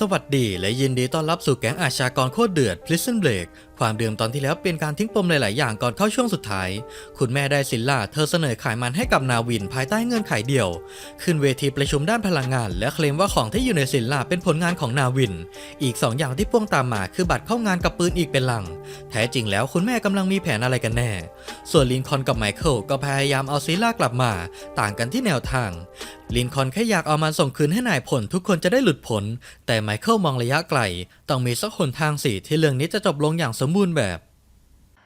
สวัสดีและยินดีต้อนรับสู่แก๊งอาชญากรโคตรเดือด Prison Break ความเดิมตอนที่แล้วเป็นการทิ้งปมหลาย ๆ อย่างก่อนเข้าช่วงสุดท้าย คุณแม่ได้สินล่าเธอเสนอขายมันให้กับนาวินภายใต้เงื่อนไขเดียว ขึ้นเวทีประชุมด้านพลังงาน และเคลมว่าของที่อยู่ในสินล่าเป็นผลงานของนาวิน อีก 2 อย่างที่พ่วงตามมาคือบัตรเข้างานกับปืนอีกเป็นหลัง แท้จริงแล้วคุณแม่กำลังมีแผนอะไรกันแน่ ส่วนลินคอนกับไมเคิลก็พยายามเอาซิลล่ากลับมา ต่างกันที่แนวทางลินคอนแค่อยากเอามันส่งคืนให้นายผลทุกคนจะได้หลุดพ้นแต่ไมเคิลมองระยะไกล ต้องมีสักหนทางสิที่เรื่องนี้จะจบลงอย่างสมบูรณ์แบบ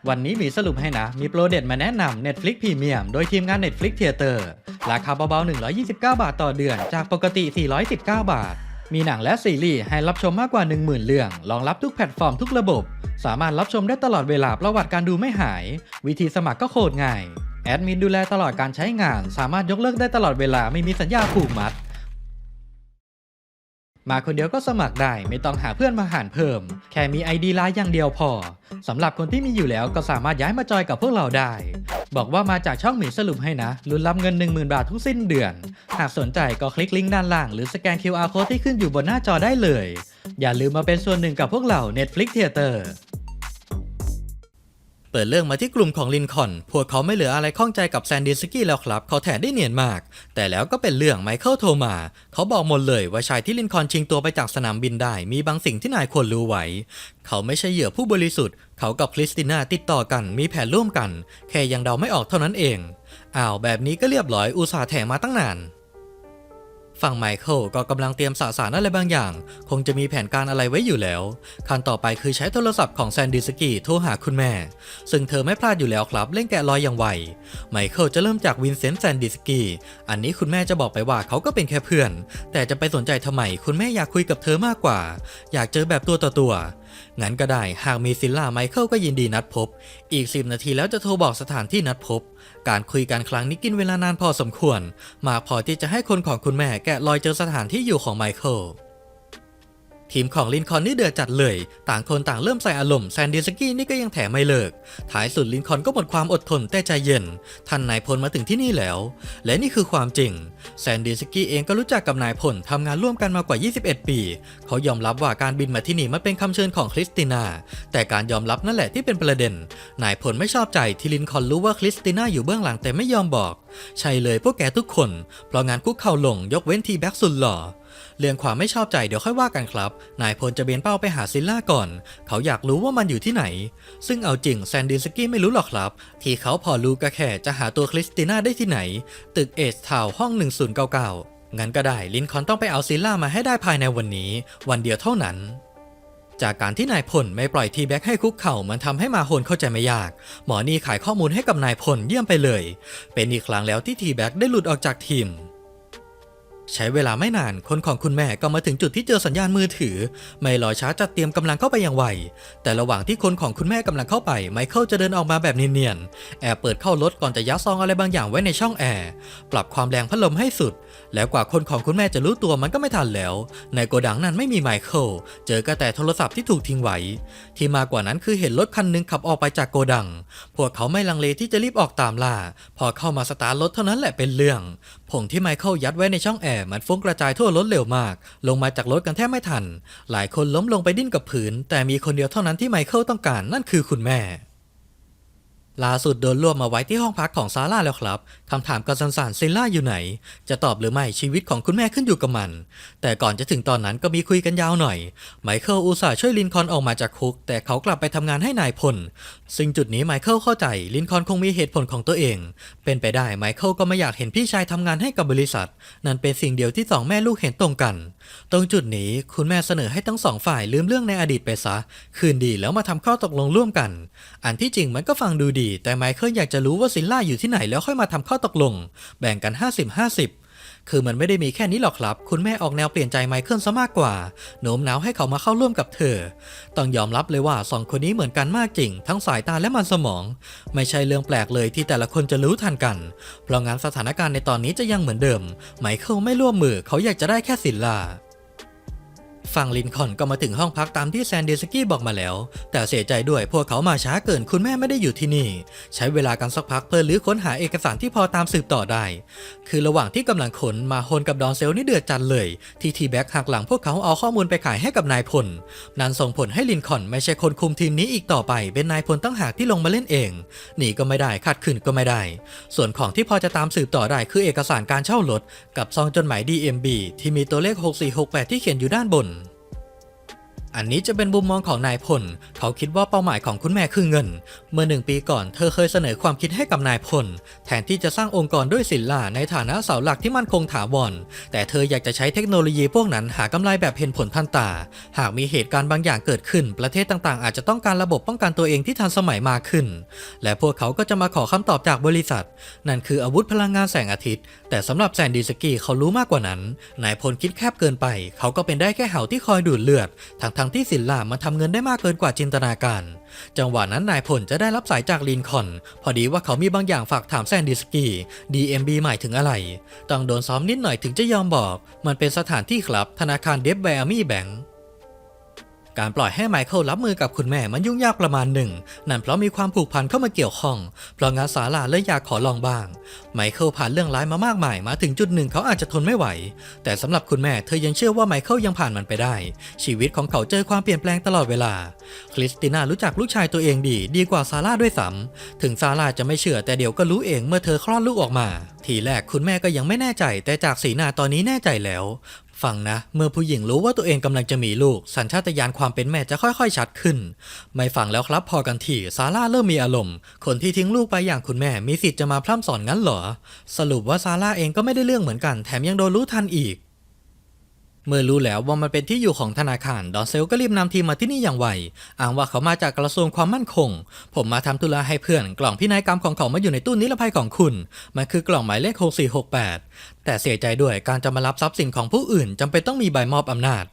วันนี้มีสรุปให้นะ มีโปรเด็ดมาแนะนำ Netflix Premium โดยทีมงาน Netflix Theater ราคาเบาๆ 129 บาทต่อเดือน จากปกติ 419 บาท มีหนังและซีรีส์ให้รับชมมากกว่า 10,000 เรื่อง รองรับทุกแพลตฟอร์มทุกระบบ สามารถรับชมได้ตลอดเวลาประวัติการดูไม่หาย วิธีสมัครก็โคตรง่ายแอดมินดูแลตลอดการใช้งาน สามารถยกเลิกได้ตลอดเวลาไม่มีสัญญาผูกมัด มาคนเดียวก็สมัครได้ไม่ต้องหาเพื่อนมาหารเพิ่ม แค่มี ID ไลน์อย่างเดียวพอสำหรับคนที่มีอยู่แล้วก็สามารถย้ายมาจอยกับพวกเราได้ บอกว่ามาจากช่องหมีสรุปให้นะลุ้นรับเงิน 10,000 บาททุกสิ้นเดือน หากสนใจก็คลิกลิงก์ด้านล่าง หรือสแกน QR code ที่ขึ้นอยู่บนหน้าจอได้เลย อย่าลืมมาเป็นส่วนหนึ่งกับพวกเรา Netflix Theater ปิดเรื่องมาที่กลุ่มของลินคอนพวกเขาไม่เหลืออะไรข้องใจกับแซนดี้สกี้แล้วครับ เขาแถได้เนียนมาก แต่แล้วก็เป็นเรื่องไมเคิลโทรมา เขาบอกหมดเลยว่าชายที่ลินคอนชิงตัวไปจากสนามบินได้ มีบางสิ่งที่นายควรรู้ไว้ เขาไม่ใช่เหยื่อผู้บริสุทธิ์ เขากับคริสติน่าติดต่อกัน มีแผนร่วมกัน แค่ยังเดาไม่ออกเท่านั้นเอง อ้าวแบบนี้ก็เรียบร้อยอุตส่าห์แถมาตั้งนาน ฝั่งไมเคิลก็กำลังเตรียมสาสารอะไรบางอย่าง คงจะมีแผนการอะไรไว้อยู่แล้ว ขั้นต่อไปคือใช้โทรศัพท์ของแซนดิสกี้โทรหาคุณแม่ ซึ่งเธอไม่พลาดอยู่แล้วครับ เล่นแกะรอยอย่างไว ไมเคิลจะเริ่มจากวินเซนต์แซนดิสกี้ อันนี้คุณแม่จะบอกไปว่าเขาก็เป็นแค่เพื่อน แต่จะไปสนใจทำไม คุณแม่อยากคุยกับเธอมากกว่า อยากเจอแบบตัวต่อตัวงั้นก็ได้หากมีซิลล่าไมเคิลก็ยินดีนัดพบ อีก 10 นาทีแล้วจะโทรบอกสถานที่นัดพบ การคุยกันครั้งนี้กินเวลานานพอสมควร มากพอที่จะให้คนของคุณแม่แกะรอยเจอสถานที่อยู่ของไมเคิล ทีมของลินคอนนี่เดือดจัดเลย ต่างคนต่างเริ่มใส่อารมณ์แซนดิสกี้นี่ก็ยังแถไม่เลิก ท้ายสุดลินคอนก็หมดความอดทนแต่ใจเย็น ท่านนายพลมาถึงที่นี่แล้ว และนี่คือความจริง แซนดิสกี้เองก็รู้จักกับนายพลทำงานร่วมกันมากว่า 21 ปี เขายอมรับว่าการบินมาที่นี่มันเป็นคำเชิญของคริสติน่า แต่การยอมรับนั่นแหละที่เป็นประเด็น นายพลไม่ชอบใจที่ลินคอนรู้ว่าคริสติน่าอยู่เบื้องหลังแต่ไม่ยอมบอก ใช่เลยพวกแกทุกคน เพราะงานคุกเข่าลงยกเว้นทีแบ็กสุดหล่อ เรื่องความไม่ชอบใจเดี๋ยวค่อยว่ากันครับ นายพลจะเบนเป้าไปหาซิลล่าก่อน เขาอยากรู้ว่ามันอยู่ที่ไหน ซึ่งเอาจริงแซนดินสกี้ไม่รู้หรอกครับ ที่เขาพอรู้ก็แค่จะหาตัวคริสติน่าได้ที่ไหน ตึกเอสทาวห้อง 1099งั้นก็ได้ลินคอนต้องไปเอาซิลล่ามาให้ได้ภายในวันนี้ วันเดียวเท่านั้นจากการที่นายพลไม่ปล่อยทีแบ็กให้คุกเข่ามันทำให้มาโฮนเข้าใจไม่ยาก หมอนี่ขายข้อมูลให้กับนายพลเยี่ยมไปเลย เป็นอีกครั้งแล้วที่ทีแบ็กได้หลุดออกจากทีม ใช้เวลาไม่นานคนของคุณแม่ก็มาถึงจุดที่เจอสัญญาณมือถือ ไม่รอช้าจัดเตรียมกำลังเข้าไปอย่างไว แต่ระหว่างที่คนของคุณแม่กำลังเข้าไป ไมเคิลจะเดินออกมาแบบเนียนๆแอบเปิดเข้ารถก่อนจะยัดซองอะไรบางอย่างไว้ในช่องแอร์ปรับความแรงพัดลมให้สุด แล้วกว่าคนของคุณแม่จะรู้ตัวมันก็ไม่ทันแล้ว ในโกดังนั้นไม่มีไมเคิลเจอก็แต่โทรศัพท์ที่ถูกทิ้งไว้ ที่มากกว่านั้นคือเห็นรถคันหนึงขับออกไปจากโกดัง พวกเขาไม่ลังเลที่จะรีบออกตามล่า พอเข้ามาสตาร์ทรถเท่านั้นแหละเป็นเรื่อง ผงที่ไมเคิลยัดไว้ในช่องแอร์มันฟุ้งกระจายทั่วรถเร็วมาก ลงมาจากรถกันแทบไม่ทัน หลายคนล้มลงไปดิ้นกับผืนแต่มีคนเดียวเท่านั้นที่ไมเคิลต้องการนั่นคือคุณแม่ ล่าสุดโดนรวบมาไว้ที่ห้องพักของซาร่าแล้วครับคำถามกระสันสานซิลล่าอยู่ไหน จะตอบหรือไม่ชีวิตของคุณแม่ขึ้นอยู่กับมัน แต่ก่อนจะถึงตอนนั้นก็มีคุยกันยาวหน่อย ไมเคิลอุตส่าห์ช่วยลินคอนออกมาจากคุก แต่เขากลับไปทำงานให้นายพล ซึ่งจุดนี้ไมเคิลเข้าใจ ลินคอนคงมีเหตุผลของตัวเอง เป็นไปได้ไมเคิลก็ไม่อยากเห็นพี่ชายทำงานให้กับบริษัท นั่นเป็นสิ่งเดียวที่สองแม่ลูกเห็นตรงกัน ตรงจุดนี้คุณแม่เสนอให้ทั้งสองฝ่ายลืมเรื่องในอดีตไปซะ คืนดีแล้วมาทำข้อตกลงร่วมกัน อันที่จริงมันก็ฟังดูดี แต่ไมเคิลอยากจะรู้ว่าซิลล่าอยู่ที่ไหนแล้วค่อยมาทำข้อตกลง แบ่งกัน 50-50คือมันไม่ได้มีแค่นี้หรอกครับ คุณแม่ออกแนวเปลี่ยนใจไมเคิลซะมากกว่า โน้มน้าวให้เขามาเข้าร่วมกับเธอ ต้องยอมรับเลยว่าสองคนนี้เหมือนกันมากจริง ทั้งสายตาและมันสมอง ไม่ใช่เรื่องแปลกเลยที่แต่ละคนจะรู้ทันกัน เพราะงั้นสถานการณ์ในตอนนี้จะยังเหมือนเดิม ไมเคิลไม่ร่วมมือ เขาอยากจะได้แค่ซิลลา ฝั่งลินคอนก็มาถึงห้องพักตามที่แซนเดสกี้บอกมาแล้ว แต่เสียใจด้วยพวกเขามาช้าเกินคุณแม่ไม่ได้อยู่ที่นี่ ใช้เวลากันสักพักเพื่อลื้อค้นหาเอกสารที่พอตามสืบต่อได้ คือระหว่างที่กำลังขนมาโฮนกับดอนเซลนี่เดือดจัดเลย ที่ทีแบ็กหักหลังพวกเขาเอาข้อมูลไปขายให้กับนายพล นั่นส่งผลให้ลินคอนไม่ใช่คนคุมทีมนี้อีกต่อไป เป็นนายพลตั้งหากที่ลงมาเล่นเองหนีก็ไม่ได้ขัดขืนก็ไม่ได้ ส่วนของที่พอจะตามสืบต่อได้คือเอกสารการเช่ารถกับซองจดหมาย DMB ที่มีตัวเลข 6468 ที่เขียนอยู่ด้านบน อันนี้จะเป็นมุมมองของนายพล เขาคิดว่าเป้าหมายของคุณแม่คือเงิน เมื่อหนึ่งปีก่อนเธอเคยเสนอความคิดให้กับนายพล แทนที่จะสร้างองค์กรด้วยศิลาในฐานะเสาหลักที่มั่นคงถาวร แต่เธออยากจะใช้เทคโนโลยีพวกนั้นหากำไรแบบเห็นผลทันตา หากมีเหตุการณ์บางอย่างเกิดขึ้น ประเทศต่างๆ อาจจะต้องการระบบป้องกันตัวเองที่ทันสมัยมากขึ้น และพวกเขาก็จะมาขอคำตอบจากบริษัท นั่นคืออาวุธพลังงานแสงอาทิตย์ แต่สำหรับแซนดีสกี้เขารู้มากกว่านั้น นายพลคิดแคบเกินไป เขาก็เป็นได้แค่เหาที่คอยดูดเลือดทั้งทั้งที่สินลามันทำเงินได้มากเกินกว่าจินตนาการ จังหวะนั้นนายพลจะได้รับสายจากลินคอน พอดีว่าเขามีบางอย่างฝากถามแซนดิสกี้ DMB หมายถึงอะไร ต้องโดนซ้อมนิดหน่อยถึงจะยอมบอก มันเป็นสถานที่ครับธนาคารเดฟแวร์มี่แบงค์ การปล่อยให้ไมเคิลรับมือกับคุณแม่มันยุ่งยากประมาณหนึ่ง นั่นเพราะมีความผูกพันเข้ามาเกี่ยวข้อง เพราะงานศาลาเลยอยากขอลองบ้าง ไมเคิลผ่านเรื่องร้ายมามากมาย มาถึงจุดหนึ่งเขาอาจจะทนไม่ไหว แต่สำหรับคุณแม่เธอยังเชื่อว่าไมเคิลยังผ่านมันไปได้ ชีวิตของเขาเจอความเปลี่ยนแปลงตลอดเวลา คริสติน่ารู้จักลูกชายตัวเองดี ดีกว่าซาร่าด้วยซ้ำถึงซาร่าจะไม่เชื่อแต่เดี๋ยวก็รู้เองเมื่อเธอคลอดลูกออกมา ทีแรกคุณแม่ก็ยังไม่แน่ใจ แต่จากสีหน้าตอนนี้แน่ใจแล้ว ฟังนะ เมื่อผู้หญิงรู้ว่าตัวเองกำลังจะมีลูก สัญชาตญาณความเป็นแม่จะค่อยๆ ชัดขึ้น ไม่ฟังแล้วครับพอกันทีซาร่าเริ่มมีอารมณ์ คนที่ทิ้งลูกไปอย่างคุณแม่มีสิทธิ์จะมาพร่ำสอนงั้นเหรอ สรุปว่าซาร่าเองก็ไม่ได้เรื่องเหมือนกัน แถมยังโดนรู้ทันอีกเมื่อรู้แล้วว่ามันเป็นที่อยู่ของธนาคาร ดอนเซลก็รีบนำทีมมาที่นี่อย่างไว อ้างว่าเขามาจากกระทรวงความมั่นคง ผมมาทำธุระให้เพื่อน กล่องพินัยกรรมของเขามาอยู่ในตู้นิรภัยของคุณ มันคือกล่องหมายเลข 6468 แต่เสียใจด้วยการจะมารับทรัพย์สินของผู้อื่นจำเป็นต้องมีใบมอบอำนาจ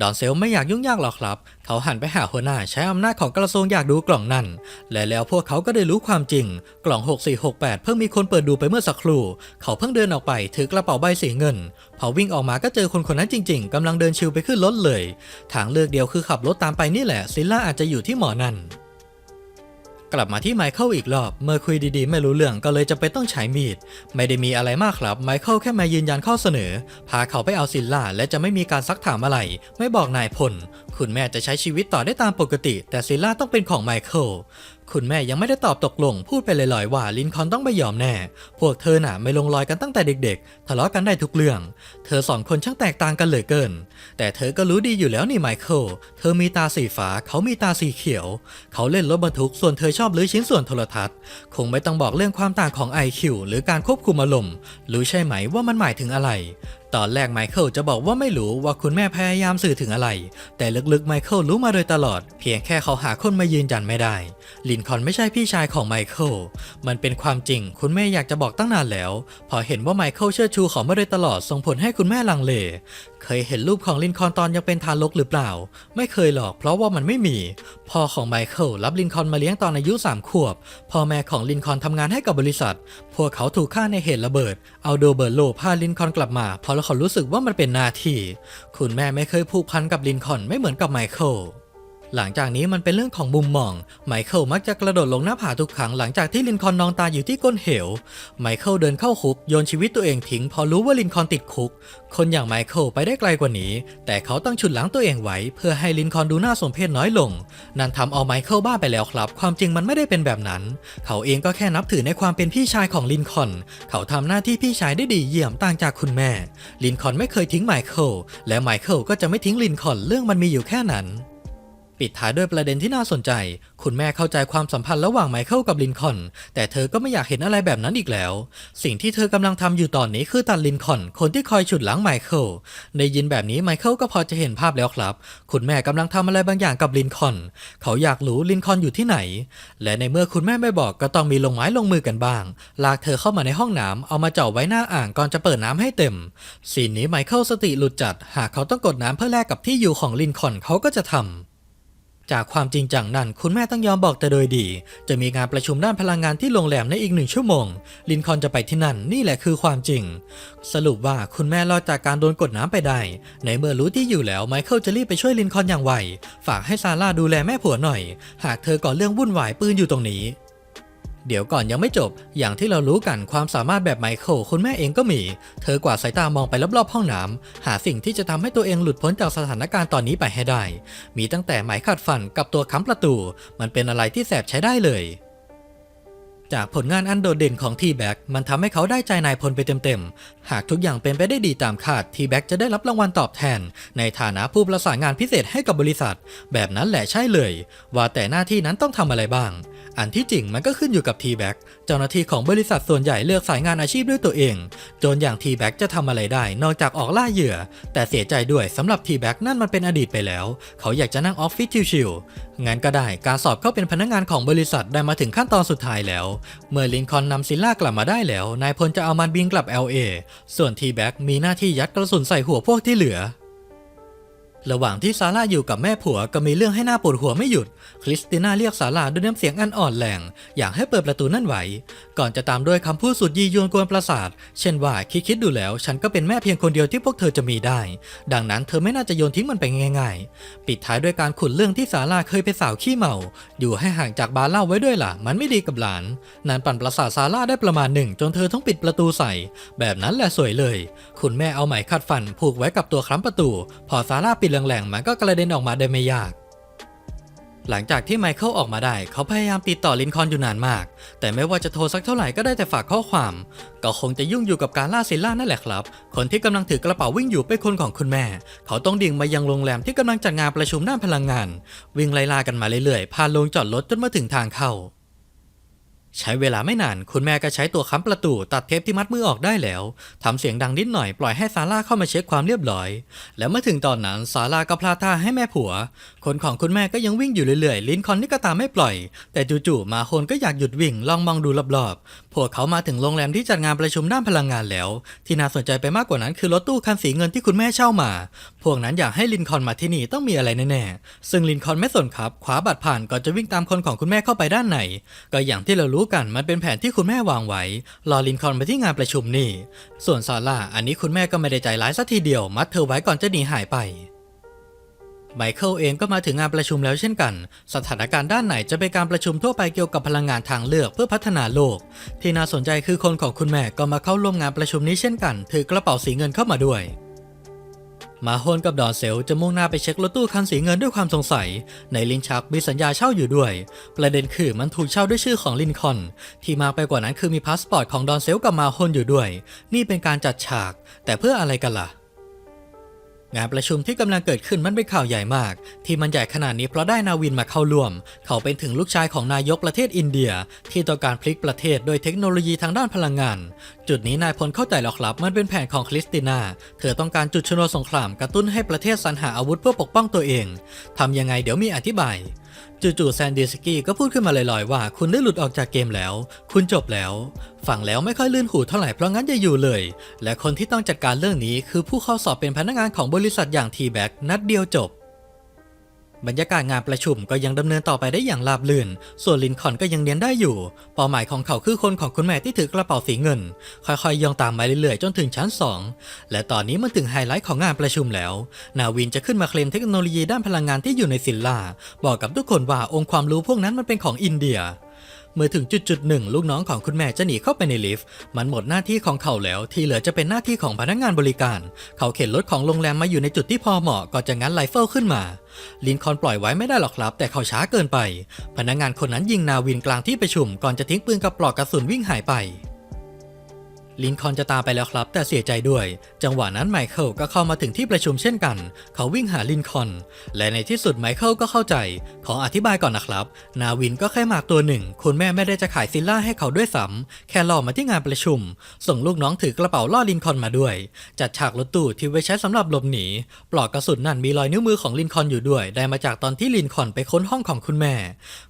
ดอนเซลไม่อยากยุ่งยากหรอกครับ เขาหันไปหาหัวหน้าใช้อำนาจของกระทรวงอยากดูกล่องนั่น และแล้วพวกเขาก็ได้รู้ความจริง กล่อง 6468 เพิ่งมีคนเปิดดูไปเมื่อสักครู่ เขาเพิ่งเดินออกไปถือกระเป๋าใบสีเงิน พอวิ่งออกมาก็เจอคนคนนั้นจริง ๆกำลังเดินชิวไปขึ้นรถเลย ทางเลือกเดียวคือขับรถตามไปนี่แหละซิลล่าอาจจะอยู่ที่หมอนั่น กลับมาที่ไมเคิลอีกรอบ เมื่อคุยดีๆ ไม่รู้เรื่องก็เลยจะไปต้องใช้มีด ไม่ได้มีอะไรมากครับไมเคิลแค่มายืนยันข้อเสนอ พาเขาไปเอาซิลล่าและจะไม่มีการซักถามอะไร ไม่บอกนายพล คุณแม่จะใช้ชีวิตต่อได้ตามปกติ แต่ซิลล่าต้องเป็นของไมเคิล คุณแม่ยังไม่ได้ตอบตกลง พูดไปลอยๆว่าลินคอนต้องไม่ยอมแน่ พวกเธอน่ะไม่ลงรอยกันตั้งแต่เด็กๆ ทะเลาะกันได้ทุกเรื่อง เธอสองคนช่างแตกต่างกันเหลือเกิน แต่เธอก็รู้ดีอยู่แล้วนี่ไมเคิล เธอมีตาสีฟ้า เขามีตาสีเขียว เขาเล่นรถบรรทุก ส่วนเธอชอบลื้อชิ้นส่วนโทรทัศน์ คงไม่ต้องบอกเรื่องความต่างของ IQ หรือการควบคุมอารมณ์ รู้ใช่ไหมว่ามันหมายถึงอะไร ตอนแรกไมเคิลจะบอกว่าไม่รู้ว่าคุณแม่พยายามสื่อถึงอะไร แต่ลึกๆไมเคิลรู้มาโดยตลอด เพียงแค่เขาหาคนมายืนยันไม่ได้ ลินคอนไม่ใช่พี่ชายของไมเคิลมันเป็นความจริง คุณแม่อยากจะบอกตั้งนานแล้ว พอเห็นว่าไมเคิลเชื่อชูเขามาโดยตลอดส่งผลให้คุณแม่ลังเล เคยเห็นรูปของลินคอนตอนยังเป็นทารกหรือเปล่า ไม่เคยหรอก เพราะว่ามันไม่มีพ่อของไมเคิลรับลินคอนมาเลี้ยงตอนอายุ3ขวบพ่อแม่ของลินคอนทำงานให้กับบริษัท พวกเขาถูกฆ่าในเหตุระเบิดเอาโดเบิร์โลพาลินคอนกลับมาเพราะเขารู้สึกว่ามันเป็นหน้าที่ คุณแม่ไม่เคยผูกพันกับลินคอนไม่เหมือนกับไมเคิล หลังจากนี้มันเป็นเรื่องของมุมมอง ไมเคิลมักจะกระโดดลงหน้าผาทุกครั้งหลังจากที่ลินคอนนอนตายอยู่ที่ก้นเหว ไมเคิลเดินเข้าคุกโยนชีวิตตัวเองทิ้งพอรู้ว่าลินคอนติดคุก คนอย่างไมเคิลไปได้ไกลกว่านี้ แต่เขาต้องฉุดล้างตัวเองไว้ เพื่อให้ลินคอนดูน่าสมเพชน้อยลง นั่นทำเอาไมเคิลบ้าไปแล้วครับ ความจริงมันไม่ได้เป็นแบบนั้น เขาเองก็แค่นับถือในความเป็นพี่ชายของลินคอน เขาทำหน้าที่พี่ชายได้ดีเยี่ยมต่างจากคุณแม่ ลินคอนไม่เคยทิ้งไมเคิลและไมเคิลก็จะไม่ทิ้งลินคอนเรื่องมันมีอยู่แค่นั้น ปิดท้ายด้วยประเด็นที่น่าสนใจ คุณแม่เข้าใจความสัมพันธ์ระหว่างไมเคิลกับลินคอนแต่เธอก็ไม่อยากเห็นอะไรแบบนั้นอีกแล้ว สิ่งที่เธอกำลังทำอยู่ตอนนี้คือตัดลินคอนคนที่คอยฉุดล้างไมเคิลได้ยินแบบนี้ไมเคิลก็พอจะเห็นภาพแล้วครับ คุณแม่กำลังทำอะไรบางอย่างกับลินคอนเขาอยากรู้ลินคอนอยู่ที่ไหน และในเมื่อคุณแม่ไม่บอกก็ต้องมีลงไม้ลงมือกันบ้าง ลากเธอเข้ามาในห้องน้ำเอามาเจาะไว้หน้าอ่างก่อนจะเปิดน้ำให้เต็มซีนนี้ไมเคิลสติหลุดจัด หากเขาต้องกดน้ำเพื่อแลกกับที่อยู่ของลินคอนเขาก็จะทำ จากความจริงจังนั้นคุณแม่ต้องยอมบอกแต่โดยดี จะมีงานประชุมด้านพลังงานที่โรงแรมในอีกหนึ่งชั่วโมง ลินคอนจะไปที่นั่นนี่แหละคือความจริง สรุปว่าคุณแม่รอดจากการโดนกดน้ำไปได้ ในเมื่อรู้ที่อยู่แล้วไมเคิลจะรีบไปช่วยลินคอนอย่างไว ฝากให้ซาร่าดูแลแม่ผัวหน่อย หากเธอก่อเรื่องวุ่นวายปืนอยู่ตรงนี้ เดี๋ยวก่อนยังไม่จบ อย่างที่เรารู้กันความสามารถแบบไมเคิลคุณแม่เองก็มี เธอกวาดสายตามองไปรอบๆห้องน้ำหาสิ่งที่จะทำให้ตัวเองหลุดพ้นจากสถานการณ์ตอนนี้ไปให้ได้ มีตั้งแต่ไหมขัดฟันกับตัวค้ำประตู มันเป็นอะไรที่แสบใช้ได้เลย จากผลงานอันโดดเด่นของทีแบ็กมันทำให้เขาได้ใจนายพลไปเต็มๆ หากทุกอย่างเป็นไปได้ดีตามคาดทีแบ็กจะได้รับรางวัลตอบแทน ในฐานะผู้ประสานงานพิเศษให้กับบริษัท แบบนั้นแหละใช่เลย ว่าแต่หน้าที่นั้นต้องทำอะไรบ้าง อันที่จริงมันก็ขึ้นอยู่กับทีแบ็กเจ้าหน้าที่ของบริษัทส่วนใหญ่เลือกสายงานอาชีพด้วยตัวเอง จนอย่างทีแบ็กจะทำอะไรได้ นอกจากออกล่าเหยื่อ แต่เสียใจด้วยสำหรับทีแบ็กนั่นมันเป็นอดีตไปแล้ว เขาอยากจะนั่งออฟฟิศชิวๆงั้นก็ได้การสอบเข้าเป็นพนักงานของบริษัทได้มาถึงขั้นตอนสุดท้ายแล้ว เมื่อลินคอนนำซิลล่ากลับมาได้แล้ว นายพลจะเอามันบินกลับ LA ส่วนทีแบ็กมีหน้าที่ยัดกระสุนใส่หัวพวกที่เหลือ ระหว่างที่ซาร่าอยู่กับแม่ผัวก็มีเรื่องให้หน้าปวดหัวไม่หยุด คริสติน่าเรียกซาร่าด้วยน้ำเสียงอันอ่อนแรง อยากให้เปิดประตูนั่นไหว ก่อนจะตามด้วยคำพูดสุดยียวนกวนประสาท เช่นว่าคิดคิดๆดูแล้ว ฉันก็เป็นแม่เพียงคนเดียวที่พวกเธอจะมีได้ ดังนั้นเธอไม่น่าจะโยนทิ้งมันไปง่ายๆ ปิดท้ายด้วยการขุดเรื่องที่ซาร่าเคยเป็นสาวขี้เมา อยู่ให้ห่างจากบาร์เหล้าไว้ด้วยล่ะ มันไม่ดีกับหลาน นานปั่นประสาทซาร่าได้ประมาณหนึ่งจนเธอต้องปิดประตูใส่ แบบนั้นแหละสวยเลย คุณแม่เอาไหมขัดฟันผูกไว้กับตัวคล้ำประตู พอซาร่าปิดแรงๆมันก็กระเด็นออกมาได้ไม่ยาก หลังจากที่ไมเคิลออกมาได้ เขาพยายามติดต่อลินคอนอยู่นานมาก แต่ไม่ว่าจะโทรสักเท่าไหร่ก็ได้แต่ฝากข้อความ ก็คงจะยุ่งอยู่กับการล่าซิลล่านั่นแหละครับ คนที่กำลังถือกระเป๋าวิ่งอยู่เป็นคนของคุณแม่ เขาต้องดิ่งมายังโรงแรมที่กำลังจัดงานประชุมด้านพลังงาน วิ่งไล่ล่ากันมาเรื่อยๆผ่านโรงจอดรถจนมาถึงทางเข้า ใช้เวลาไม่นาน คุณแม่ก็ใช้ตัวค้ำประตูตัดเทปที่มัดมือออกได้แล้ว ทำเสียงดังนิดหน่อยปล่อยให้ซาร่าเข้ามาเช็คความเรียบร้อย แล้วเมื่อถึงตอนนั้นซาร่าก็พลาดท่าให้แม่ผัว คนของคุณแม่ก็ยังวิ่งอยู่เรื่อยๆ ลินคอนนี่ก็ตามไม่ปล่อย แต่จู่ๆมาโฮนก็อยากหยุดวิ่งลองมองดูรอบๆ พวกเขามาถึงโรงแรมที่จัดงานประชุมด้านพลังงานแล้ว ที่น่าสนใจไปมากกว่านั้นคือรถตู้คันสีเงินที่คุณแม่เช่ามา พวกนั้นอยากให้ลินคอนมาที่นี่ต้องมีอะไรแน่ๆซึ่งลินคอนไม่สนครับคว้าบัตรผ่านก่อนจะวิ่งตามคนของคุณแม่เข้าไปด้านในก็อย่างที่เรารู้กันมันเป็นแผนที่คุณแม่วางไว้ รอลินคอนไปที่งานประชุมนี่ ส่วนซาร่าอันนี้คุณแม่ก็ไม่ได้ใจร้ายสัทีเดียว มัดเธอไว้ก่อนจะหนีหายไป ไมเคิลเองก็มาถึงงานประชุมแล้วเช่นกัน สถานการณ์ด้านไหนจะเป็นการประชุมทั่วไปเกี่ยวกับพลังงานทางเลือกเพื่อพัฒนาโลก ที่น่าสนใจคือคนของคุณแม่ก็มาเข้าร่วมงานประชุมนี้เช่นกัน ถือกระเป๋าสีเงินเข้ามาด้วย มาโฮนกับดอนเซลจะมุ่งหน้าไปเช็ครถตู้คันสีเงินด้วยความสงสัย ในลินชักมีสัญญาเช่าอยู่ด้วย ประเด็นคือมันถูกเช่าด้วยชื่อของลินคอนที่มากไปกว่านั้นคือมีพาสปอร์ตของดอนเซลกับมาโฮนอยู่ด้วย นี่เป็นการจัดฉาก แต่เพื่ออะไรกันล่ะ งานประชุมที่กำลังเกิดขึ้นมันเป็นข่าวใหญ่มาก ที่มันใหญ่ขนาดนี้เพราะได้นาวินมาเข้าร่วม เขาเป็นถึงลูกชายของนายกประเทศอินเดีย ที่ต้องการพลิกประเทศโดยเทคโนโลยีทางด้านพลังงาน จุดนี้นายพลเข้าใจแล้วครับ มันเป็นแผนของคริสติน่า เธอต้องการจุดชนวนสงครามกระตุ้นให้ประเทศสรรหาอาวุธเพื่อปกป้องตัวเองทำยังไงเดี๋ยวมีอธิบาย จู่ๆแซนดิสกี้ก็พูดขึ้นมาลอยๆว่า คุณได้หลุดออกจากเกมแล้ว คุณจบแล้ว ฟังแล้วไม่ค่อยลื่นหูเท่าไหร่เพราะงั้นอย่าอยู่เลย และคนที่ต้องจัดการเรื่องนี้คือผู้เข้าสอบเป็นพนักงานของบริษัทอย่างทีแบ็กนัดเดียวจบ บรรยากาศงานประชุมก็ยังดำเนินต่อไปได้อย่างราบรื่น ส่วนลินคอนก็ยังเรียนได้อยู่เป้าหมายของเขาคือคนของคุณแม่ที่ถือกระเป๋าสีเงิน ค่อยๆย่องตามมาเรื่อยๆ จนถึงชั้น 2 และตอนนี้มันถึงไฮไลท์ของงานประชุมแล้ว นาวินจะขึ้นมาเคลมเทคโนโลยีด้านพลังงานที่อยู่ในซิลล่าบอกกับทุกคนว่าองค์ความรู้พวกนั้นมันเป็นของอินเดีย เมื่อถึงจุดจุดหนึ่งลูกน้องของคุณแม่จะหนีเข้าไปในลิฟต์มันหมดหน้าที่ของเขาแล้ว ที่เหลือจะเป็นหน้าที่ของพนักงานบริการ เขาเข็นรถของโรงแรมมาอยู่ในจุดที่พอเหมาะก่อนจะงันไรเฟิลขึ้นมา ลินคอนปล่อยไว้ไม่ได้หรอกครับ แต่เขาช้าเกินไป พนักงานคนนั้นยิงนาวินกลางที่ประชุม ก่อนจะทิ้งปืนกับปลอกกระสุนวิ่งหายไป ลินคอนจะตามไปแล้วครับ แต่เสียใจด้วย จังหวะนั้นไมเคิลก็เข้ามาถึงที่ประชุมเช่นกัน เขาวิ่งหาลินคอน และในที่สุดไมเคิลก็เข้าใจ ขออธิบายก่อนนะครับ นาวินก็แค่หมากตัวหนึ่ง คุณแม่ไม่ได้จะขายซิลล่าให้เขาด้วยซ้ำแค่ล่อมาที่งานประชุม ส่งลูกน้องถือกระเป๋าล่อลินคอนมาด้วย จัดฉากรถตู้ที่ไว้ใช้สำหรับหลบหนีปลอกกระสุนนั่นมีรอยนิ้วมือของลินคอนอยู่ด้วย ได้มาจากตอนที่ลินคอนไปค้นห้องของคุณแม่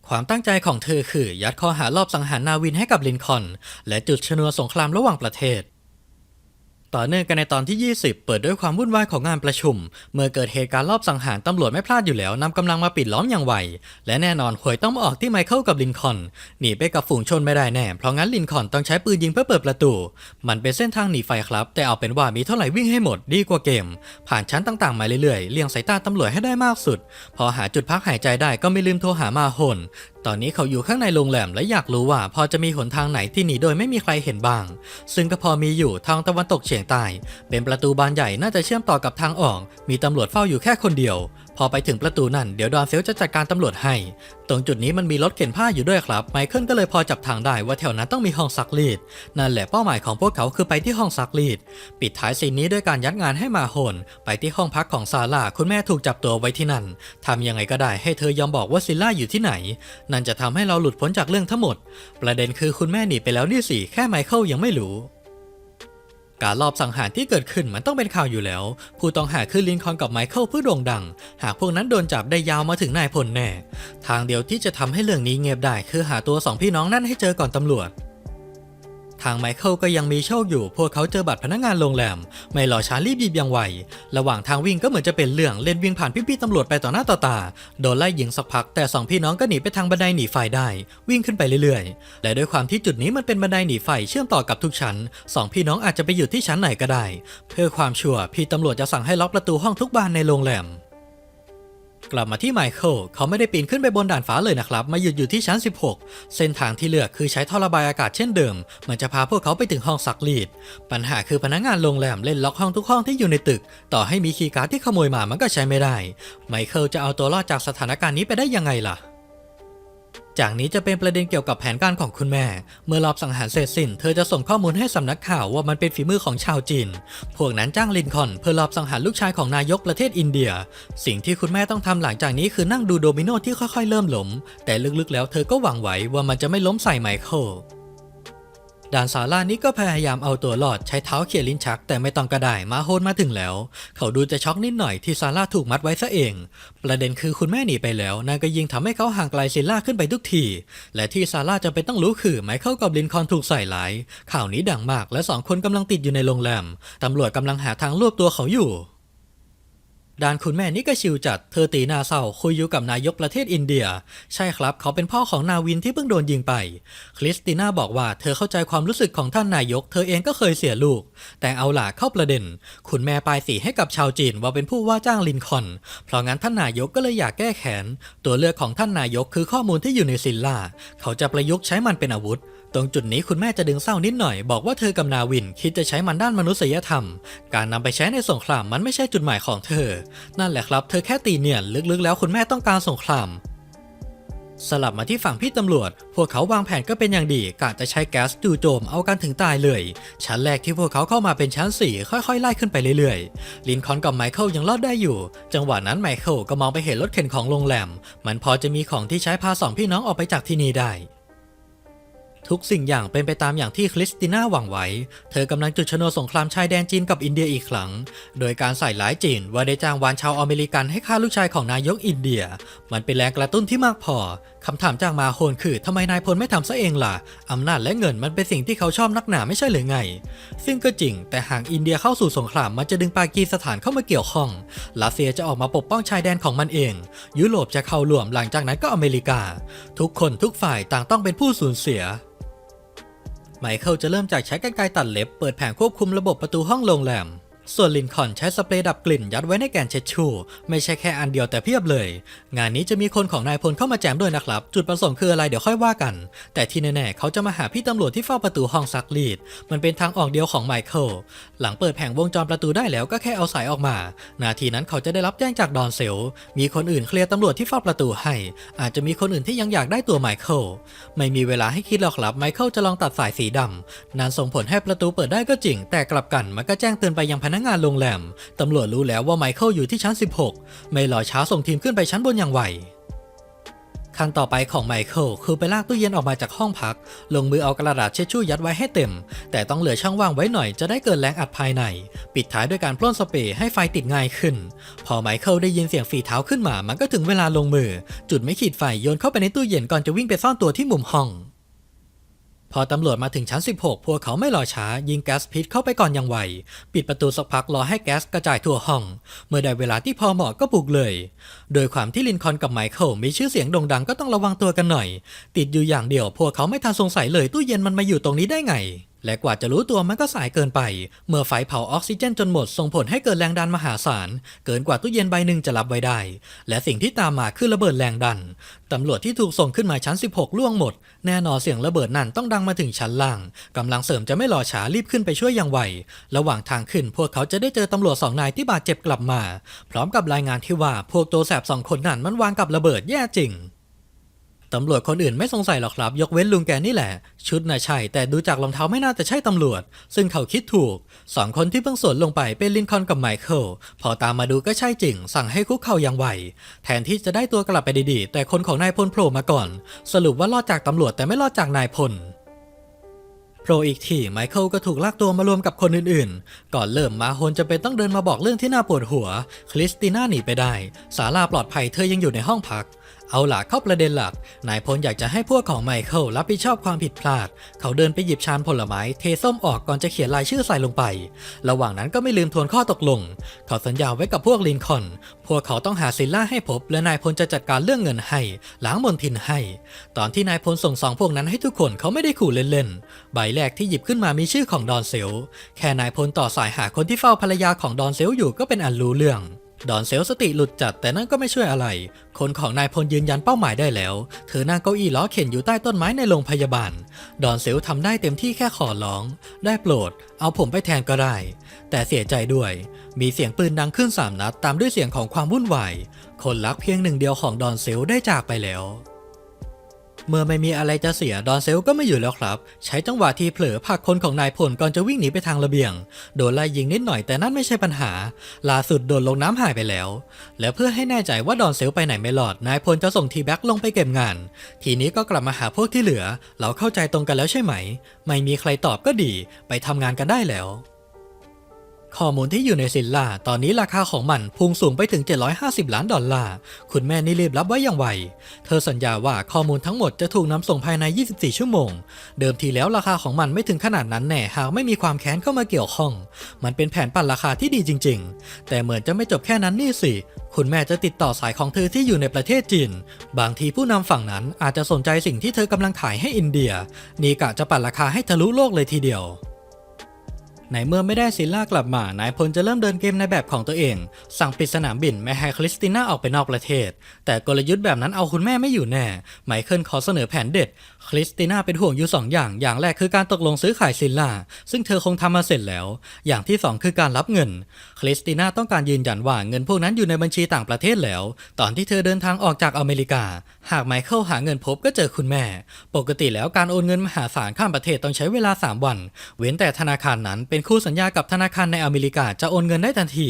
ความตั้งใจของเธอคือ ยัดข้อหารอบสังหารนาวินให้กับลินคอน และจุดชนวนสงครามระหว่างประเทศ ต่อเนื่องกันในตอนที่ 20 เปิดด้วยความวุ่นวายของงานประชุม เมื่อเกิดเหตุการณ์รอบสังหารตำรวจไม่พลาดอยู่แล้วนำกำลังมาปิดล้อมอย่างไว และแน่นอนหวยต้องมาออกที่ไมเคิลกับลินคอนหนีไปกับฝูงชนไม่ได้แน่ เพราะงั้นลินคอนต้องใช้ปืนยิงเพื่อเปิดประตู มันเป็นเส้นทางหนีไฟครับ แต่เอาเป็นว่ามีเท่าไหร่วิ่งให้หมดดีกว่าเกม ผ่านชั้นต่างๆมาเรื่อยๆเลี่ยงสายตาตำรวจให้ได้มากสุด พอหาจุดพักหายใจได้ก็ไม่ลืมโทรหามาโฮน ตอนนี้เขาอยู่ข้างในโรงแรมและอยากรู้ว่าพอจะมีหนทางไหนที่หนีโดยไม่มีใครเห็นบ้าง ซึ่งก็พอมีอยู่ทางตะวันตกเฉียงใต้ เป็นประตูบานใหญ่น่าจะเชื่อมต่อกับทางออก มีตำรวจเฝ้าอยู่แค่คนเดียว พอไปถึงประตูนั่นเดี๋ยวดอนเซลจะจัดการตำรวจให้ ตรงจุดนี้มันมีรถเข็นผ้าอยู่ด้วยครับ ไมเคิลก็เลยพอจับทางได้ว่าแถวนั้นต้องมีห้องซักรีด นั่นแหละเป้าหมายของพวกเขาคือไปที่ห้องซักรีด ปิดท้ายซีนนี้ด้วยการยัดงานให้มาโฮนไปที่ห้องพักของซาร่าคุณแม่ถูกจับตัวไว้ที่นั่นทำยังไงก็ได้ให้เธอยอมบอกว่าซิลล่าอยู่ที่ไหน นั่นจะทำให้เราหลุดพ้นจากเรื่องทั้งหมด ประเด็นคือคุณแม่หนีไปแล้วนี่สิแค่ไมเคิลยังไม่รู้ การลอบสังหารที่เกิดขึ้นมันต้องเป็นข่าวอยู่แล้ว ผู้ต้องหาคือลินคอนกับไมเคิลผู้โด่งดัง หากพวกนั้นโดนจับได้ยาวมาถึงนายพลแน่ ทางเดียวที่จะทำให้เรื่องนี้เงียบได้คือหาตัวสองพี่น้องนั่นให้เจอก่อนตำรวจ ทางไมเคิลก็ยังมีโชคอยู่ พวกเขาเจอบัตรพนักงานโรงแรม ไม่รอช้ารีบยิบยังไว ระหว่างทางวิ่งก็เหมือนจะเป็นเรื่องเล่นวิ่งผ่านพี่ๆตำรวจไปต่อหน้าต่อตา โดนไล่ยิงสักพัก แต่สองพี่น้องก็หนีไปทางบันไดหนีไฟได้ วิ่งขึ้นไปเรื่อยๆ และด้วยความที่จุดนี้มันเป็นบันไดหนีไฟเชื่อมต่อกับทุกชั้นสองพี่น้องอาจจะไปอยู่ที่ชั้นไหนก็ได้ เพื่อความชัวร์พี่ตำรวจจะสั่งให้ล็อกประตูห้องทุกบานในโรงแรม กลับมาที่ไมเคิลเขาไม่ได้ปีนขึ้นไปบนด่านฟ้าเลยนะครับ มาหยุดอยู่ที่ชั้น 16 เส้นทางที่เลือกคือใช้ท่อระบายอากาศเช่นเดิม มันจะพาพวกเขาไปถึงห้องซักรีด ปัญหาคือพนักงานโรงแรมเล่นล็อกห้องทุกห้องที่อยู่ในตึก ต่อให้มีคีย์การ์ดที่ขโมยมามันก็ใช้ไม่ได้ ไมเคิลจะเอาตัวรอดจากสถานการณ์นี้ไปได้ยังไงล่ะ จากนี้จะเป็นประเด็นเกี่ยวกับแผนการของคุณแม่ เมื่อรอบสังหารเสร็จสิ้น เธอจะส่งข้อมูลให้สำนักข่าวว่ามันเป็นฝีมือของชาวจีน พวกนั้นจ้างลินคอนเพื่อรอบสังหารลูกชายของนายกประเทศอินเดีย สิ่งที่คุณแม่ต้องทำหลังจากนี้คือนั่งดูโดมิโนที่ค่อยๆ เริ่มล้ม แต่ลึกๆแล้วเธอก็หวังไว้ว่ามันจะไม่ล้มใส่ไมเคิล ด่านซาร่านี่ก็พยายามเอาตัวรอดใช้เท้าเขี่ยลิ้นชัก แต่ไม่ต้องกระได้มาโฮนมาถึงแล้ว เขาดูจะช็อกนิดหน่อยที่ซาร่าถูกมัดไว้ซะเอง ประเด็นคือคุณแม่หนีไปแล้วนางก็ยิงทำให้เขาห่างไกลซิลล่าขึ้นไปทุกที และที่ซาร่าจำเป็นต้องรู้คือไมเคิลกับลินคอนถูกใส่หลาย ข่าวนี้ดังมากและสองคนกำลังติดอยู่ในโรงแรมตำรวจกำลังหาทางรวบตัวเขาอยู่ ด้านคุณแม่นี่ก็ชิวจัด เธอตีหน้าเศร้าคุยอยู่กับนายกประเทศอินเดีย ใช่ครับ เขาเป็นพ่อของนาวินที่เพิ่งโดนยิงไป คริสติน่าบอกว่าเธอเข้าใจความรู้สึกของท่านนายก เธอเองก็เคยเสียลูก แต่เอาล่ะเข้าประเด็น คุณแม่ปลายสีให้กับชาวจีนว่าเป็นผู้ว่าจ้างลินคอนเพราะงั้นท่านนายกก็เลยอยากแก้แค้นตัวเลือกของท่านนายกคือข้อมูลที่อยู่ในซิลล่า เขาจะประยุกต์ใช้มันเป็นอาวุธ ตรงจุดนี้คุณแม่จะดึงเศร้านิดหน่อย บอกว่าเธอกับนาวินคิดจะใช้มันด้านมนุษยธรรม การนำไปใช้ในสงครามมันไม่ใช่จุดหมายของเธอ นั่นแหละครับ เธอแค่ตีเนียนลึกๆ แล้วคุณแม่ต้องการสงครามสลับมาที่ฝั่งพี่ตำรวจ พวกเขาวางแผนก็เป็นอย่างดีกะจะใช้แก๊สจู่โจมเอากันถึงตายเลย ชั้นแรกที่พวกเขาเข้ามาเป็นชั้น 4 ค่อยๆ ไล่ขึ้นไปเรื่อยๆ ลินคอนกับไมเคิลยังรอดได้อยู่ จังหวะนั้นไมเคิลก็มองไปเห็นรถเข็นของโรงแรม มันพอจะมีของที่ใช้พาสองพี่น้องออกไปจากที่นี่ได้ ทุกสิ่งอย่างเป็นไปตามอย่างที่คริสติน่าหวังไว้ เธอกำลังจุดชนวนสงครามชายแดนจีนกับอินเดียอีกครั้ง โดยการใส่ร้ายจีนว่าได้จ้างวานชาวอเมริกันให้ฆ่าลูกชายของนายกอินเดีย มันเป็นแรงกระตุ้นที่มากพอ คำถามจากมาโฮนคือทำไมนายพลไม่ทำซะเองล่ะ อำนาจและเงินมันเป็นสิ่งที่เขาชอบนักหนาไม่ใช่หรือไง ซึ่งก็จริง แต่หากอินเดียเข้าสู่สงครามมันจะดึงปากีสถานเข้ามาเกี่ยวข้อง รัสเซียจะออกมาปกป้องชายแดนของมันเอง ยุโรปจะเข้าร่วมหลังจากนั้นก็อเมริกา ทุกคนทุกฝ่ายต่างต้องเป็นผู้สูญเสีย ไมเคิลจะเริ่มจากใช้กรรไกรตัดเล็บเปิดแผงควบคุมระบบประตูห้องโรงแรม ส่วนลินคอนใช้สเปรย์ดับกลิ่นยัดไว้ในแกนเช็ดชูไม่ใช่แค่อันเดียวแต่เพียบเลย งานนี้จะมีคนของนายพลเข้ามาแจมด้วยนะครับ จุดประสงค์คืออะไรเดี๋ยวค่อยว่ากัน แต่ที่แน่ๆเขาจะมาหาพี่ตำรวจที่เฝ้าประตูห้องซักรีด มันเป็นทางออกเดียวของไมเคิลหลังเปิดแผงวงจรประตูได้แล้วก็แค่เอาสายออกมา นาทีนั้นเขาจะได้รับแจ้งจากดอนเซลมีคนอื่นเคลียร์ตำรวจที่เฝ้าประตูให้ อาจจะมีคนอื่นที่ยังอยากได้ตัวไมเคิลไม่มีเวลาให้คิดหรอกครับไมเคิลจะลองตัดสายสีดำนั้นส่งผลให้ประตูเปิดได้ก็จริง แต่กลับกันมันก็แจ้งเตือนไปยังพนักนักงานโรงแรม ตำรวจรู้แล้วว่าไมเคิลอยู่ที่ชั้น 16 ไม่รอช้าส่งทีมขึ้นไปชั้นบนอย่างไวขั้นต่อไปของไมเคิลคือไปลากตู้เย็นออกมาจากห้องพัก ลงมือเอากระดาษเช็ดชู่ยัดไว้ให้เต็ม แต่ต้องเหลือช่องว่างไว้หน่อยจะได้เกิดแรงอัดภายใน ปิดท้ายด้วยการพ่นสเปรย์ให้ไฟติดง่ายขึ้น พอไมเคิลได้ยินเสียงฝีเท้าขึ้นมา มันก็ถึงเวลาลงมือ จุดไม่ขีดไฟโยนเข้าไปในตู้เย็นก่อนจะวิ่งไปซ่อนตัวที่มุมห้อง พอตำรวจมาถึงชั้น 16 พวกเขาไม่รอช้า ยิงแก๊สพิษเข้าไปก่อนอย่างไว ปิดประตูสักพักรอให้แก๊สกระจายทั่วห้อง เมื่อได้เวลาที่พอเหมาะก็บุกเลย โดยความที่ลินคอนกับไมเคิลมีชื่อเสียงโด่งดังก็ต้องระวังตัวกันหน่อย ติดอยู่อย่างเดียว พวกเขาไม่ทันสงสัยเลยตู้เย็นมันมาอยู่ตรงนี้ได้ไง และกว่าจะรู้ตัวมันก็สายเกินไป เมื่อไฟเผาออกซิเจนจนหมดส่งผลให้เกิดแรงดันมหาศาล เกินกว่าตู้เย็นใบหนึ่งจะรับไว้ได้ และสิ่งที่ตามมาคือระเบิดแรงดัน ตำรวจที่ถูกส่งขึ้นมาชั้น 16 ล่วงหมด แน่นอนเสียงระเบิดนั่นต้องดังมาถึงชั้นล่าง กำลังเสริมจะไม่รอช้ารีบขึ้นไปช่วยอย่างไว ระหว่างทางขึ้นพวกเขาจะได้เจอตำรวจสองนายที่บาดเจ็บกลับมา พร้อมกับรายงานที่ว่าพวกตัวแสบสองคนนั้นมันวางกับระเบิดแย่จริง ตำรวจคนอื่นไม่สงสัยหรอกครับ ยกเว้นลุงแกนี่แหละ ชุดน่ะใช่ แต่ดูจากรองเท้าไม่น่าจะใช่ตำรวจ ซึ่งเขาคิดถูกสองคนที่เพิ่งสวนลงไปเป็นลินคอนกับไมเคิลพอตามมาดูก็ใช่จริง สั่งให้คุกเข่าอย่างไวแทนที่จะได้ตัวกลับไปดีๆ แต่คนของนายพลโผล่มาก่อน สรุปว่ารอดจากตำรวจแต่ไม่รอดจากนายพลโผล่อีกทีไมเคิลก็ถูกลากตัวมารวมกับคนอื่นๆ ก่อนเริ่มมาโฮนจะเป็นต้องเดินมาบอกเรื่องที่น่าปวดหัว คริสติน่าหนีไปได้ สาลาปลอดภัยเธอยังอยู่ในห้องพัก เอาล่ะเข้าประเด็นหลัก นายพลอยากจะให้พวกของไมเคิลรับผิดชอบความผิดพลาด เขาเดินไปหยิบชานผลไม้เทส้มออกก่อนจะเขียนรายชื่อใส่ลงไป ระหว่างนั้นก็ไม่ลืมทวนข้อตกลง เขาสัญญาไว้กับพวกลินคอน พวกเขาต้องหาซิลล่าให้พบ และนายพลจะจัดการเรื่องเงินให้ล้างมนทินให้ ตอนที่นายพลส่งสองพวกนั้นให้ทุกคนเขาไม่ได้ขู่เล่นๆ ใบแรกที่หยิบขึ้นมามีชื่อของดอนเซล แค่นายพลต่อสายหาคนที่เฝ้าภรรยาของดอนเซลอยู่ก็เป็นอันรู้เรื่อง ดอนเซลสติหลุดจัดแต่นั่นก็ไม่ช่วยอะไร คนของนายพลยืนยันเป้าหมายได้แล้ว เธอนั่งเก้าอี้ล้อเข็นอยู่ใต้ต้นไม้ในโรงพยาบาล ดอนเซลทำได้เต็มที่แค่ขอร้อง ได้โปรด เอาผมไปแทนก็ได้ แต่เสียใจด้วย มีเสียงปืนดังขึ้นสามนัดตามด้วยเสียงของความวุ่นวาย คนรักเพียงหนึ่งเดียวของดอนเซลได้จากไปแล้ว เมื่อไม่มีอะไรจะเสียดอนเซลก็ไม่อยู่แล้วครับ ใช้จังหวะที่เผลอผลักคนของนายพลก่อนจะวิ่งหนีไปทางระเบียง โดนไล่ยิงนิดหน่อยแต่นั่นไม่ใช่ปัญหา ล่าสุดโดนลงน้ำหายไปแล้ว และเพื่อให้แน่ใจว่าดอนเซลไปไหนไม่รอด นายพลจะส่งทีแบ็กลงไปเก็บงาน ทีนี้ก็กลับมาหาพวกที่เหลือ เราเข้าใจตรงกันแล้วใช่ไหม ไม่มีใครตอบก็ดี ไปทำงานกันได้แล้ว ข้อมูลที่อยู่ในซิลล่าตอนนี้ราคาของมันพุ่งสูงไปถึง 750 ล้านดอลลาร์ คุณแม่นี่รีบรับไว้อย่างไว เธอสัญญาว่าข้อมูลทั้งหมดจะถูกนำส่งภายใน 24 ชั่วโมง เดิมทีแล้วราคาของมันไม่ถึงขนาดนั้นแน่ หากไม่มีความแค้นเข้ามาเกี่ยวข้อง มันเป็นแผนปั่นราคาที่ดีจริง ๆ แต่เหมือนจะไม่จบแค่นั้นนี่สิ คุณแม่จะติดต่อสายของเธอที่อยู่ในประเทศจีน บางทีผู้นำฝั่งนั้นอาจจะสนใจสิ่งที่เธอกำลังขายให้อินเดีย นี่กะจะปั่นราคาให้ทะลุโลกเลยทีเดียว ในเมื่อไม่ได้ซิลล่ากลับมานายพลจะเริ่มเดินเกมในแบบของตัวเอง สั่งปิดสนามบินไม่ให้คริสติน่าออกไปนอกประเทศ แต่กลยุทธ์แบบนั้นเอาคุณแม่ไม่อยู่แน่ ไมเคิลขอเสนอแผนเด็ด คริสติน่าเป็นห่วงอยู่สองอย่าง อย่างแรกคือการตกลงซื้อขายซิลล่า ซึ่งเธอคงทำมาเสร็จแล้ว อย่างที่สองคือการรับเงิน คริสติน่าต้องการยืนยันว่าเงินพวกนั้นอยู่ในบัญชีต่างประเทศแล้ว ตอนที่เธอเดินทางออกจากอเมริกา หากไมเคิลหาเงินพบก็เจอคุณแม่ ปกติแล้วการโอนเงินมหาศาลข้ามประเทศต้องใช้เวลา 3 วัน เว้นแต่ธนาคารนั้นเป็นคู่สัญญากับธนาคารในอเมริกาจะโอนเงินได้ทันที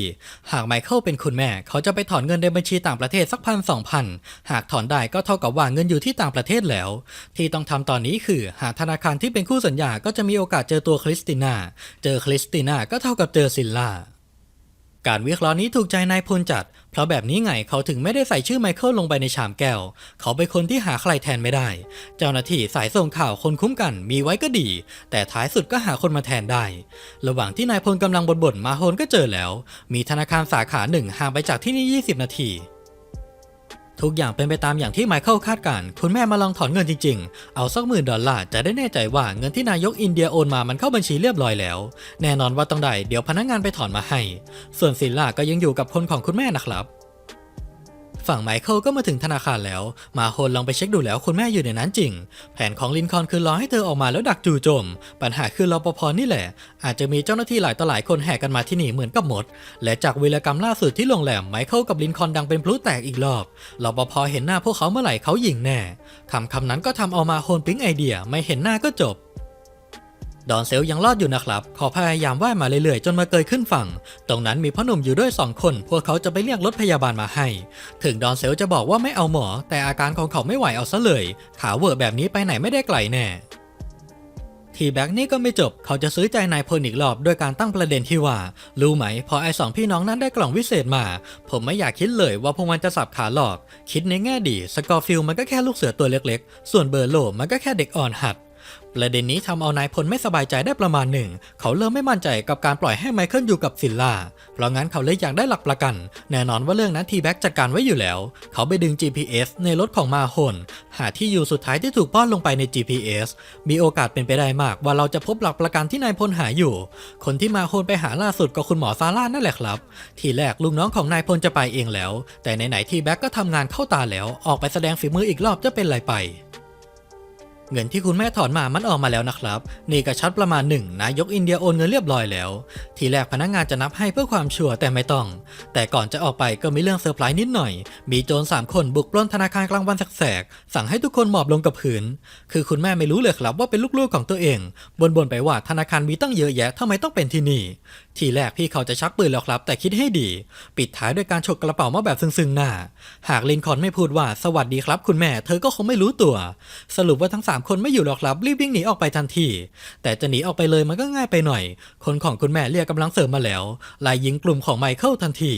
หากไมเคิลเป็นคุณแม่ เขาจะไปถอนเงินในบัญชีต่างประเทศสักพันสองพันหากถอนได้ก็เท่ากับว่าเงินอยู่ที่ต่างประเทศแล้ว ที่ต้องทำตอนนี้คือ หากธนาคารที่เป็นคู่สัญญาก็จะมีโอกาสเจอตัวคริสติน่าเจอคริสติน่าก็เท่ากับเจอซิลล่า การวิเคราะห์นี้ถูกใจนายพลจัด เพราะแบบนี้ไงเขาถึงไม่ได้ใส่ชื่อไมเคิลลงไปในชามแก้ว เขาเป็นคนที่หาใครแทนไม่ได้ เจ้าหน้าที่สายส่งข่าวคนคุ้มกันมีไว้ก็ดี แต่ท้ายสุดก็หาคนมาแทนได้ ระหว่างที่นายพลกำลังบ่นๆมาโฮนก็เจอแล้ว มีธนาคารสาขาหนึ่งห่างไปจากที่นี่ 20 นาที ทุกอย่างเป็นไปตามอย่างที่ไมเคิลคาดการคุณแม่มาลองถอนเงินจริงๆ เอาสักหมื่นดอลลาร์จะได้แน่ใจว่าเงินที่นายกอินเดียโอนมามันเข้าบัญชีเรียบร้อยแล้ว แน่นอนว่าต้องได้เดี๋ยวพนักงานไปถอนมาให้ ส่วนศิลล่าก็ยังอยู่กับคนของคุณแม่นะครับ ฝั่งไมเคิลก็มาถึงธนาคารแล้ว มาโฮนลองไปเช็คดูแล้วคุณแม่อยู่ในนั้นจริง แผนของลินคอนคือรอให้เธอออกมาแล้วดักจู่โจม ปัญหาคือรปภนี่แหละ อาจจะมีเจ้าหน้าที่หลายต่อหลายคนแห่กันมาที่นี่เหมือนกับหมด และจากวีรกรรมล่าสุดที่โรงแรมไมเคิลกับลินคอนดังเป็นพลุแตกอีกรอบรปภเห็นหน้าพวกเขาเมื่อไหร่เขายิงแน่คำคำนั้นก็ทำเอามาโฮนปิ๊งไอเดียไม่เห็นหน้าก็จบ ดอนเซลยังรอดอยู่นะครับ ขอพยายามว่ายมาเรื่อยๆ จนมาเกยขึ้นฝั่ง ตรงนั้นมีพ่อหนุ่มอยู่ด้วยสองคน พวกเขาจะไปเรียกรถพยาบาลมาให้ ถึงดอนเซลจะบอกว่าไม่เอาหมอ แต่อาการของเขาไม่ไหวเอาซะเลย ขาเวอร์แบบนี้ไปไหนไม่ได้ไกลแน่ทีแบ็กนี่ก็ไม่จบ เขาจะซื้อใจนายพลอีกรอบด้วยการตั้งประเด็นที่ว่า รู้ไหม พอไอ้สองพี่น้องนั้นได้กล่องวิเศษมา ผมไม่อยากคิดเลยว่าพวกมันจะสับขาหลอก คิดในแง่ดี สกอร์ฟิลมันก็แค่ลูกเสือตัวเล็กๆ ส่วนเบอร์โลมันก็แค่เด็กอ่อนหัด ประเด็นนี้ทำเอานายพลไม่สบายใจได้ประมาณหนึ่ง เขาเริ่มไม่มั่นใจกับการปล่อยให้ไมเคิลอยู่กับซิลล่า เพราะงั้นเขาเลยอยากได้หลักประกัน แน่นอนว่าเรื่องนั้นทีแบ็กจัดการไว้อยู่แล้ว เขาไปดึง GPS ในรถของมาโฮนหาที่อยู่สุดท้ายที่ถูกป้อนลงไปใน GPS มีโอกาสเป็นไปได้มากว่าเราจะพบหลักประกันที่นายพลหาอยู่ คนที่มาโฮนไปหาล่าสุดก็คุณหมอซาร่านั่นแหละครับ ทีแรกลุงน้องของนายพลจะไปเองแล้ว แต่ไหนๆทีแบ็กก็ทำงานเข้าตาแล้ว ออกไปแสดงฝีมืออีกรอบจะเป็นไรไป เงินที่คุณแม่ถอนมามันออกมาแล้วนะครับ นี่ก็ชัดประมาณหนึ่งนายกอินเดียโอนเงินเรียบร้อยแล้ว ทีแรกพนักงานจะนับให้เพื่อความชัวร์แต่ไม่ต้อง แต่ก่อนจะออกไปก็มีเรื่องเซอร์ไพรส์นิดหน่อย มีโจรสามคนบุกปล้นธนาคารกลางวันแสกๆสั่งให้ทุกคนหมอบลงกับพื้น คือคุณแม่ไม่รู้เลยครับว่าเป็นลูกๆของตัวเองบ่นๆไปว่าธนาคารมีตั้งเยอะแยะทำไมต้องเป็นที่นี่ ทีแรกพี่เขาจะชักปืนแล้วครับ แต่คิดให้ดี ปิดท้ายด้วยการฉกกระเป๋ามาแบบซึ้งๆหน้า หากลินคอนไม่พูดว่าสวัสดีครับ คุณแม่เธอก็คงไม่รู้ตัว สรุปว่าทั้ง3คนไม่อยู่หรอกครับรีบวิ่งหนีออกไปทันที แต่จะหนีออกไปเลยมันก็ง่ายไปหน่อย คนของคุณแม่เรียกกำลังเสริมมาแล้วไล่ยิงกลุ่มของไมเคิลทันที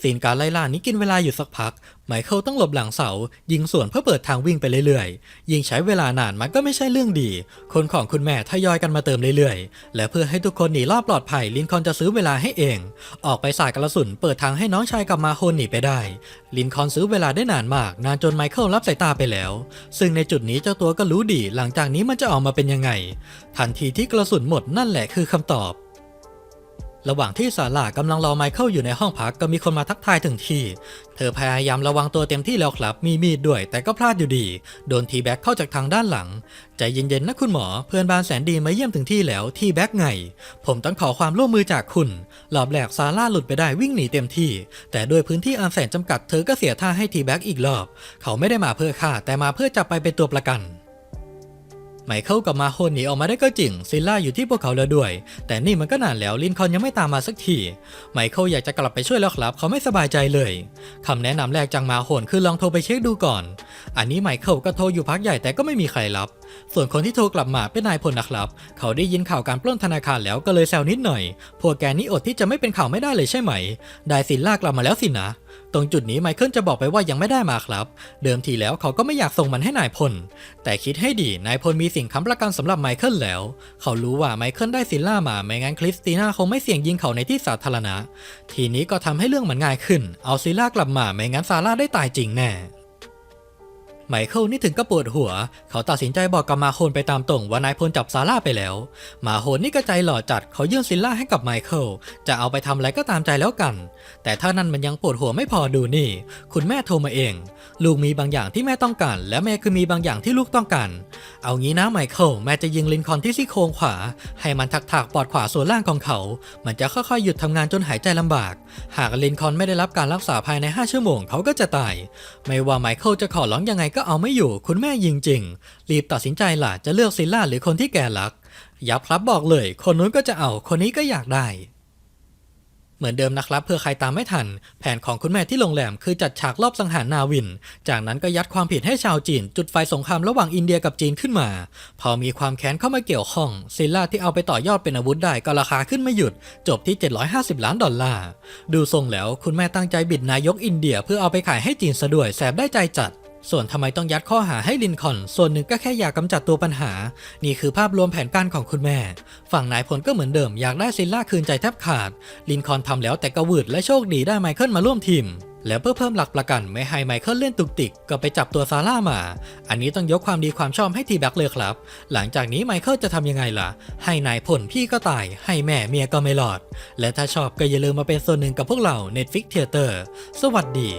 ซีนการไล่ล่านี้กินเวลาอยู่สักพักไมเคิลต้องหลบหลังเสา ยิงสวนเพื่อเปิดทางวิ่งไปเรื่อยๆ ยิ่งใช้เวลานานมันก็ไม่ใช่เรื่องดี คนของคุณแม่ทยอยกันมาเติมเรื่อยๆ และเพื่อให้ทุกคนหนีรอดปลอดภัยลินคอนจะซื้อเวลาให้เอง ออกไปสายกระสุนเปิดทางให้น้องชายกับมาโฮนหนีไปได้ ลินคอนซื้อเวลาได้นานมาก นานจนไมเคิลรับสายตาไปแล้ว ซึ่งในจุดนี้เจ้าตัวก็รู้ดี หลังจากนี้มันจะออกมาเป็นยังไง ทันทีที่กระสุนหมดนั่นแหละคือคำตอบ ระหว่างที่ซาร่ากำลังรอไมเคิลอยู่ในห้องพักก็มีคนมาทักทายถึงที่ เธอพยายามระวังตัวเต็มที่แล้วครับ มีมีดด้วย แต่ก็พลาดอยู่ดี โดนทีแบ็กเข้าจากทางด้านหลัง ใจเย็นๆนะคุณหมอ เพื่อนบ้านแสนดีมาเยี่ยมถึงที่แล้ว ทีแบ็กไง ผมต้องขอความร่วมมือจากคุณรอบแรกซาร่าหลุดไปได้วิ่งหนีเต็มที่ แต่ด้วยพื้นที่อันแสนจำกัดเธอก็เสียท่าให้ทีแบ็กอีกรอบ เขาไม่ได้มาเพื่อฆ่าแต่มาเพื่อจับไปเป็นตัวประกัน ไมเคิลกับมาโฮนหนีออกมาได้ก็จริงซิลล่าอยู่ที่พวกเขาแล้วด้วย แต่นี่มันก็นานแล้วลินคอนยังไม่ตามมาสักทีไมเคิลอยากจะกลับไปช่วยแล้วครับ เขาไม่สบายใจเลยคำแนะนำแรกจากมาโฮนคือลองโทรไปเช็คดูก่อน อันนี้ไมเคิลก็โทรอยู่พักใหญ่แต่ก็ไม่มีใครรับ ส่วนคนที่โทรกลับมาเป็นนายพลนะครับ เขาได้ยินข่าวการปล้นธนาคารแล้วก็เลยแซวนิดหน่อย พวกแกนี่อดที่จะไม่เป็นข่าวไม่ได้เลยใช่ไหม ได้ซิลล่ากลับมาแล้วสินะ ตรงจุดนี้ไมเคิลจะบอกไปว่ายังไม่ได้มาครับ เดิมทีแล้วเขาก็ไม่อยากส่งมันให้นายพล แต่คิดให้ดีนายพลมีสิ่งค้ำประกันสำหรับไมเคิลแล้ว เขารู้ว่าไมเคิลได้ซิลล่ามาไม่งั้นคริสติน่าคงไม่เสี่ยงยิงเขาในที่สาธารณะ ทีนี้ก็ทำให้เรื่องมันง่ายขึ้น เอาซิลล่ากลับมาไม่งั้นซาร่าได้ตายจริงแน่ ไมเคิลนี่ถึงก็ปวดหัว เขาตัดสินใจบอกกับมาโฮนไปตามตรงว่านายพลจับซาร่าไปแล้ว มาโฮนนี่ก็ใจหล่อจัดเขายื่นซิลล่าให้กับไมเคิลจะเอาไปทำอะไรก็ตามใจแล้วกัน แต่ถ้านั่นมันยังปวดหัวไม่พอดูนี่ คุณแม่โทรมาเอง ลูกมีบางอย่างที่แม่ต้องการ และแม่คือมีบางอย่างที่ลูกต้องการ เอางี้นะไมเคิลแม่จะยิงลินคอนที่ซี่โครงขวา ให้มันถักถากๆปอดขวาส่วนล่างของเขา มันจะค่อยๆหยุดทำงานจนหายใจลำบาก หากลินคอนไม่ได้รับการรักษาภายใน 5 ชั่วโมงเขาก็จะตาย ไม่ว่าไมเคิลจะขอร้องยังไงก็เอาไม่อยู่คุณแม่ยิงจริง รีบตัดสินใจล่ะจะเลือกซิลล่าหรือคนที่แกรัก อยับครับบอกเลย คนนู้นก็จะเอาคนนี้ก็อยากได้ เหมือนเดิมนะครับ เพื่อใครตามไม่ทัน แผนของคุณแม่ที่โรงแรมคือจัดฉากรอบสังหารนาวิน จากนั้นก็ยัดความผิดให้ชาวจีน จุดไฟสงครามระหว่างอินเดียกับจีนขึ้นมา พอมีความแค้นเข้ามาเกี่ยวข้องซิลล่าที่เอาไปต่อยอดเป็นอาวุธได้ก็ราคาขึ้นไม่หยุด จบที่ 750 ล้านดอลลาร์ดูทรงแล้วคุณแม่ตั้งใจบิดนายกอินเดีย เพื่อเอาไปขายให้จีนซะด้วยแสบได้ใจจัด ส่วนทำไมต้องยัดข้อหาให้ลินคอน ส่วนหนึ่งก็แค่อยากกำจัดตัวปัญหา นี่คือภาพรวมแผนการของคุณแม่ ฝั่งนายพลก็เหมือนเดิมอยากได้ซิลล่าคืนใจแทบขาด ลินคอนทำแล้วแต่กระวืดและโชคดีได้ไมเคิลมาร่วมทีม แล้วเพื่อเพิ่มหลักประกันไม่ให้ไมเคิลเล่นตุกติก ก็ไปจับตัวซาร่ามา อันนี้ต้องยกความดีความชอบให้ทีแบ็กเลยครับ หลังจากนี้ไมเคิลจะทำยังไงล่ะ ให้นายพลพี่ก็ตาย ให้แม่เมียก็ไม่รอด และถ้าชอบก็อย่าลืมมาเป็นส่วนหนึ่งกับพวกเรา Netflix Theater สวัสดี